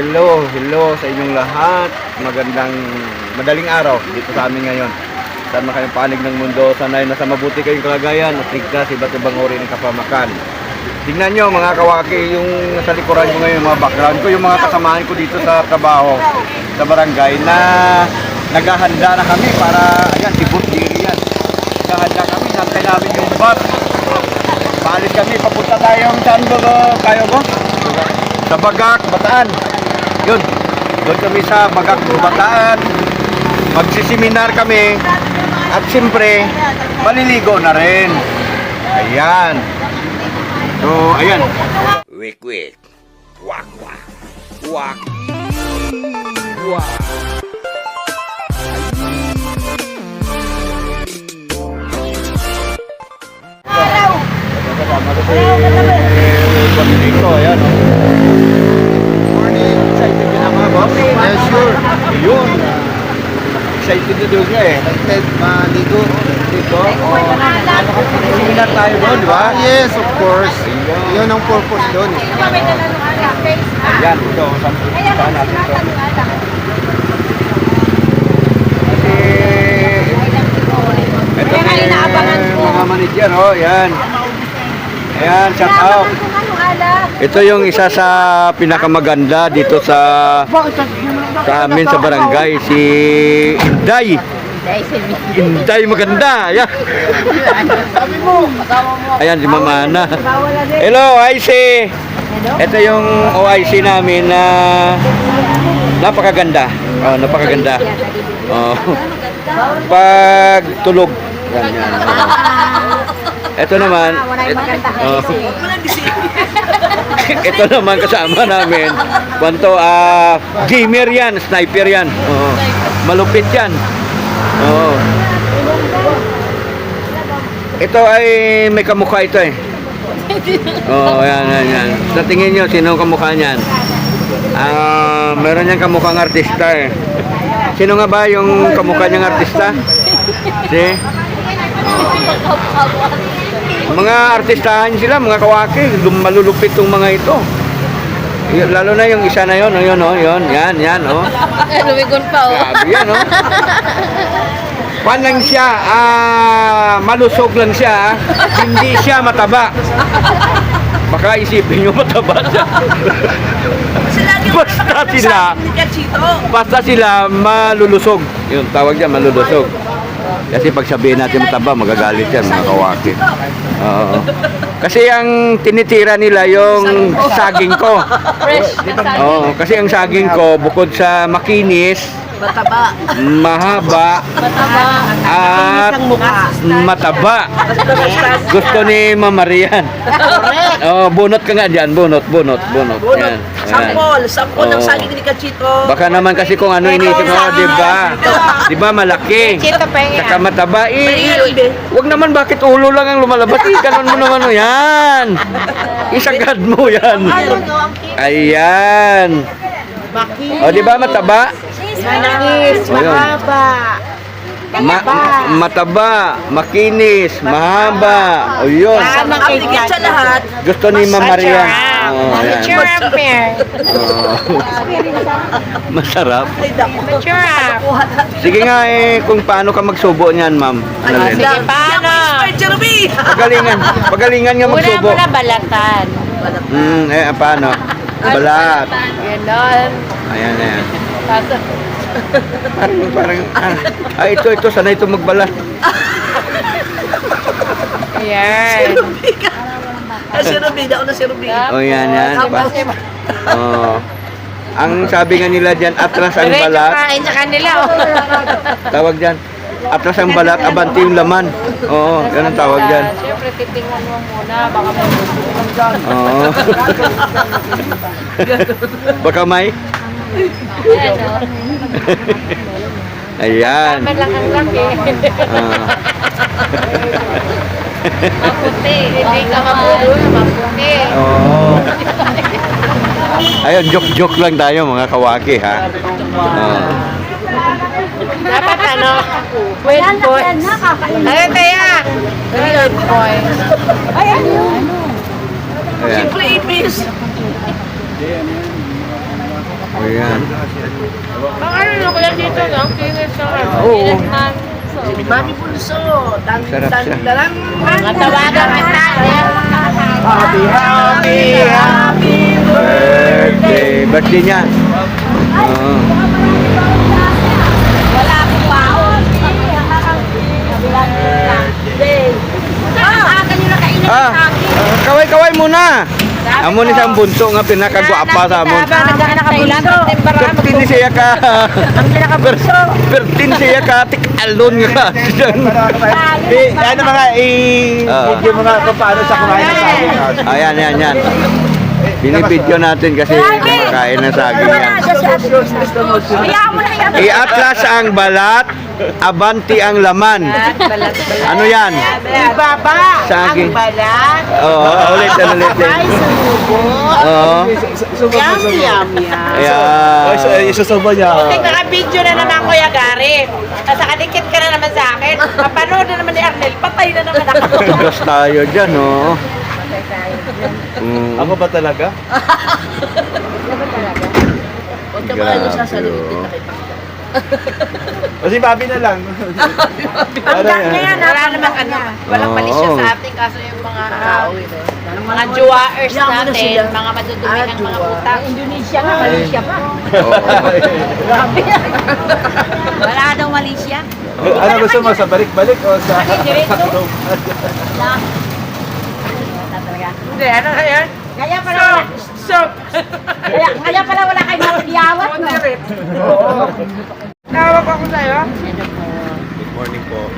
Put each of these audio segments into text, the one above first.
hello, hello sa inyong lahat. Magandang, madaling araw dito sa amin ngayon. Saan na kayong panig ng mundo, sanay nasa mabuti kayong kalagayan at ligtas sa iba't ibang uri ng kapamakan. Tingnan nyo mga kawaki, yung nasa likuran ko ngayon, mga background ko, yung mga kasamahan ko dito sa trabaho, sa barangay, na naghahanda na kami para, ayan, Boss Jerry yan. Naghahanda kami, nantay namin yung bus. Paalis kami, papunta tayong saan ba ba kayo mo? Sa Bagak, Bataan. Yun. Doon kami sa Bagak, Bataan. Magsiseminar kami. At siyempre, maliligo na rin. Ayan. So, ayan. Wik wik. Wak wak. Wak. Wak. Kasama ko si Juanito, ayan. oh. Morning. Boss? Yes, sure. Yun. Excited na doon nga eh. Excited maligo. Dito. Oh, ano ka seminar tayo doon, di ba? Yes, of course. Yun ang purpose doon. eh. Ayan, ito. Saan, natin ito? Kasi, ito ko. mga manager, oh, yan. Ayan, shout out. Ito yung isa sa pinakamaganda dito sa sa amin sa barangay, si Inday. Inday maganda. Ayan. Ayan, si Mama Ana. Hello, IC. Ito yung OIC namin na napakaganda. Oh, napakaganda. Oh. Pag tulog. Yan, yan. Ito naman, oh. ito naman kasama namin. Kwanto, ah, gamer yan, sniper yan. Oo. Malupit yan. Oo. Ito ay may kamukha ito eh. Oo, oh, yan, yan, yan. Sa tingin nyo, sino ang kamukha niyan? Ah, meron niyang kamukhang artista eh. Sino nga ba yung kamukha niyang artista? Si? Mga artistahan sila, mga kawaki, malulupit tong mga ito. Lalo na yung isa na yon, oh, yun, oh, yun, yan, yan, oh. Lumigon pa oh. Grabe yan, oh. Pan lang siya, ah, malusog lang siya, ah. hindi siya mataba. Baka isipin nyo mataba siya. Basta sila, basta sila malulusog. Yung tawag dyan, malulusog. Kasi pag sabihin natin mataba, magagalit yan, mga kawaki. Oo. Kasi ang tinitira nila yung saging ko. Fresh. Oo, kasi ang saging ko, bukod sa makinis, Mataba. mahaba, Mataba. at mataba. Gusto ni Mama Rian. Oh, bunot ka nga dyan, bunot, bunot, bunot. Yan. Yan. Sampol. Sampol ng Oo. saging ni Kachito. Baka naman kasi kung ano inisip mo, di ba? Di ba malaki? Chito pengen. Saka mataba. Eh, Ibe. wag naman bakit ulo lang ang lumalabas. Eh, ganun mo naman. oh, Yan. Isagad mo yan. Ayan. O, di ba mataba? Yun. Mahaba. Ma- mataba, makinis, mahaba. O yun. Abigit sa lahat. Gusto ni Mama Maria. Oh, pair. Oh. Masarap. Dako. Mature. Kuha na. Sige nga eh, kung paano ka magsubo niyan, ma'am. Annalyn. Sige, paano? Pagalingan. Pagalingan nga Una magsubo. mo na balatan. Hmm, eh, paano? Balat. Ganon. Ayan, ayan. Tapos, Parang, parang, ah, ah, ito, ito, sana ito magbalat. ayan. Ruby ka. Ay, si Ruby. Daon na si Ruby. O, Oh, yan, yan. Pa. Oh. Ang sabi nga nila dyan, atras ang Diretso balat. kain sa kanila. oh. Tawag dyan. Atras ang balat, abanti yung laman. Oo, ganun tawag dyan. Siyempre, titingnan mo muna. Baka mabubukan dyan. Oo. Baka may? Ayan. Ayan. Tama lang ang laki. Ah. Maputi. Hindi ka mapulo na maputi. Oo. Ayun, joke-joke lang tayo mga kawaki ha. Oo. Dapat ano? Wait, boy. Ano tayo? Wait, boy. Ayan. Simple ipis. Ayan. Ang ano na kaya dito, ang kinis ng ano. Oo. Si Mami Bunso. Dan, dan, dalang. Matawagan kita. Happy, happy, happy. Birthday. Birthday niya. Oo. Wala akong baon. Ah, nakainit Ah, sa akin. ah, kaway-kaway muna. Amo ni siyang bunso nga pinakagwapa sa amon. Nakabunso. Pertin siya ka. Per- Pertin siya ka. Tik alon nga. Eh, ano mga i-video mga kung paano sa kumain ng saging. Ayan, ayan, yan. Binibidyo natin kasi kumakain ng saging yan. Iatlas ang balat, abanti ang laman. Ano yan? Ibaba ang balat. Oo, ulit, ulit, ulit. Ay, sumubok. Oo. Yum, yum, yum. Ayan. Isusubo niya. Tek, naka-video na naman Kuya Gary. Nasa kadikit ka na naman sa akin. Mapanood na naman ni Arnel. Patay na naman ako. Tugas tayo dyan, oh. Mm. Ako ba talaga? Huwag ka maano Grabe, sasalutin oh. na kay Panginoon. O si Bobby na lang. Ano yan? Wala namang ano. Walang Oo. malisya sa atin. Kaso yung mga yung mga jowaers Yan, ano natin, sila? mga madudumi Ah, ng mga jowa. utang. Indonesia nga, Malaysia pa. Oo. Wala daw Malaysia. Ano gusto mo? Sa balik-balik o sa... Diretso. Hindi, ano kaya? Kaya pala wala. Soap. Kaya, kaya pala wala kayo magbiyawat, no? Tawag ako sa'yo. Good morning po.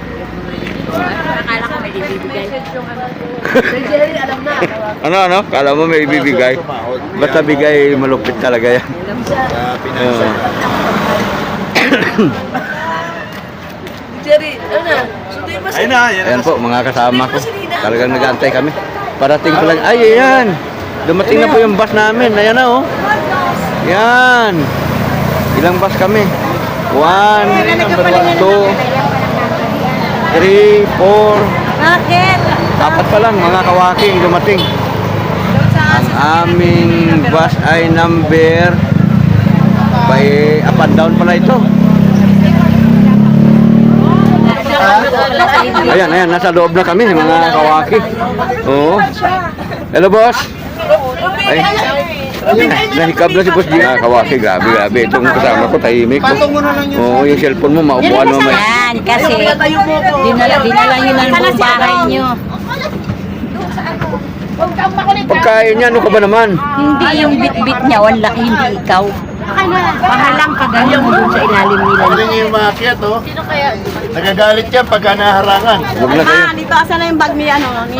Akala ko may ibibigay. Si Jerry, alam na. Ano, ano? Kala mo may ibibigay? Basta bigay, malupit talaga yan. Sa Oo. Jerry, ano na? Sunduin mo si Ayun na, yan Ayan po, mga kasama ko. Talagang nag-aantay kami. Parating ko lang. Ay, ayan. Dumating na po yung bus namin. Ayan na, oh. Yan. Ilang bus kami? One, two, three, four. Bakit? Apat pa lang, mga kawaking dumating. Ang aming bus ay number by up and down pala ito. Ayan, ayan, nasa loob na kami, mga kawaki. Oo. Hello, boss. Ay, nahikab na si boss Gia. Kawaki, grabe, grabe. Itong kasama ko, tahimik. Oo, yung cellphone mo, maupuan mo. Yan, kasi dinala, dinala nyo ng buong bahay nyo. Pagkain niya, ano ka ba naman? Hindi yung bit-bit niya, wala, hindi ikaw. Pahalang ka ganyan mo sa ilalim nila. Hindi niyo yung maakyat, oh. Sino kaya? Nagagalit yan pagka naharangan. Huwag na kayo. dito asa na yung bag ni ano, ni...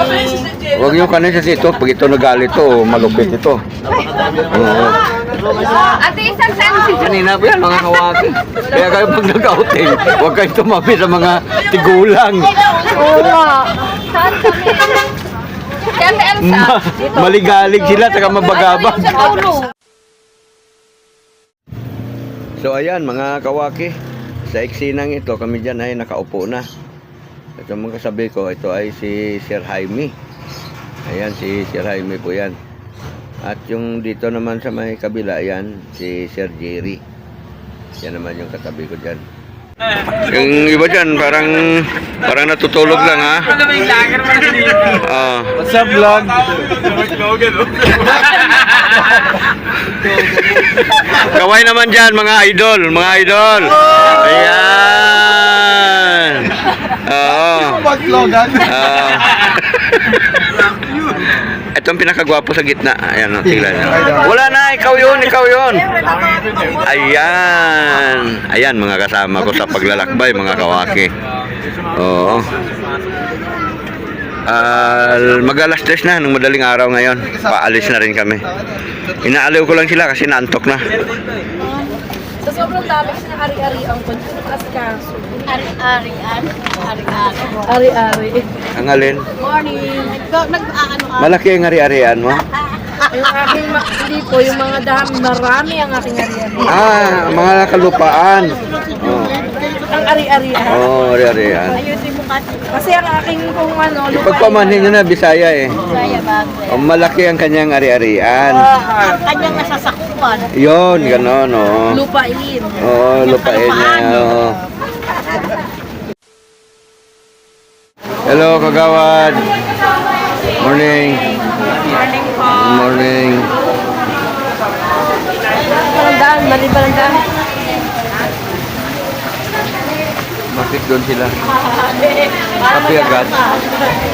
Huwag niyo kanin sa ito. Pag ito nagalit to, malupit ito. Oo. Ate, isang sandwich. Kanina po yan, mga kawaki. Kaya kayo pag nag-outing, huwag kayong tumabi sa mga tigulang. Oo nga. Saan kami? Si Ate Elsa. Ma- maligalig sila, saka mabagabag. Sa ulo. So ayan, mga kawaki. Sa eksinang ito, kami dyan ay nakaupo na. Ito mga kasabi ko, ito ay si Sir Jaime. Ayan, si Sir Jaime po yan. At yung dito naman sa may kabila, yan, si Sir Jerry. Yan naman yung katabi ko dyan. Yung iba dyan, parang parang natutulog lang ha. Ah. What's up, vlog? Kaway naman dyan, mga idol, mga idol. Ayan. Oo. Mag-vlogan. Ah. Ito ang pinakagwapo sa gitna. Ayan, oh, tingnan nyo. Wala na, ikaw yun, ikaw yun. Ayan. Ayan, mga kasama ko sa paglalakbay, mga kawaki. Oo. Ah, mag-alas tres na, nung madaling araw ngayon. Paalis na rin kami. Inaaliw ko lang sila kasi naantok na. Sa sobrang dami kasi ari-ari ang pag-askaso. Ari-arian. Ari-ari. Ari-ari. Ang alin? Morning. Nag-ano ka? Malaki ang ari-arian mo? Yung aking, ma- hindi po, yung mga dami, marami ang aking ari-ari. Ah, mga kalupaan. Oh. Ang ari-arian. Oo, oh, ari-arian. Kasi ang aking kung ano, lupa Ipagpamanhin nyo na, Bisaya eh. Kaya bagay. Oh, malaki ang kanyang ari-arian. Ah, Ang kanyang nasasakupan. Yon, gano'n, oo. lupain. Oo, lupain niya, oo. Hello, kagawad. Morning. Morning po. Morning. Balandaan, mali balandaan. Bakit doon sila? Kapi agad?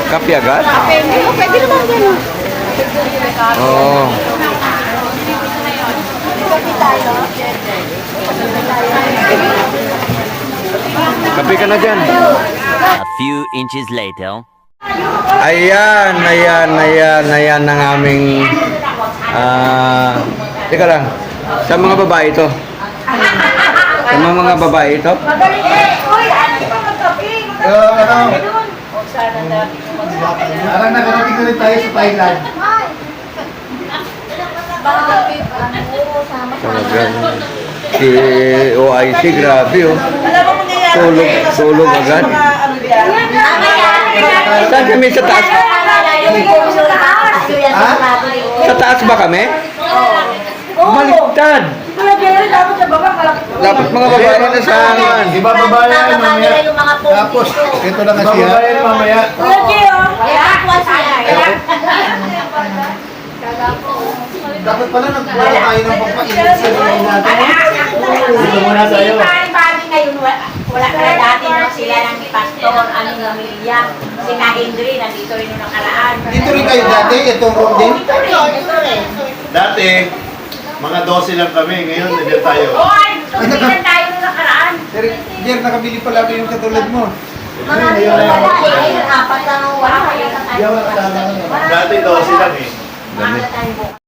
Kapi agad? Pwede naman gano'n. Oo. Kapi ka na dyan. A few inches later. Ayan, ayan, ayan, ayan ang aming... Ah... teka lang. Sa mga babae ito. Sa mga mga babae ito. Parang nakarating na rin tayo sa Thailand. Talagang si OIC, grabe oh. Tulog, tulog agad. Saan kami sa taas? Sa taas ba kami? Baliktad. Dapat mga babae na sa amin. Di ba babae yan mamaya? Tapos, ito na kasi ha. Babae yan mamaya. Dapat pala nagkuha tayo ng pampainit sa mga natin. Dito muna tayo. Bali ngayon, wala, na dati no, sila ng Pastor, ano ng Emilia, si na Henry, nandito rin nung nakaraan. Dito rin kayo dati, itong room din. Ito rin, ito rin. Dati, mga 12 lang kami. Ngayon, nandiyan tayo. Oy, sumilan tayo nung nakaraan. Pero, Jer, nakabili pala ako yung katulad mo. Mga wala, eh, apat lang ang wala. Dati 12 lang eh. Mga tayo.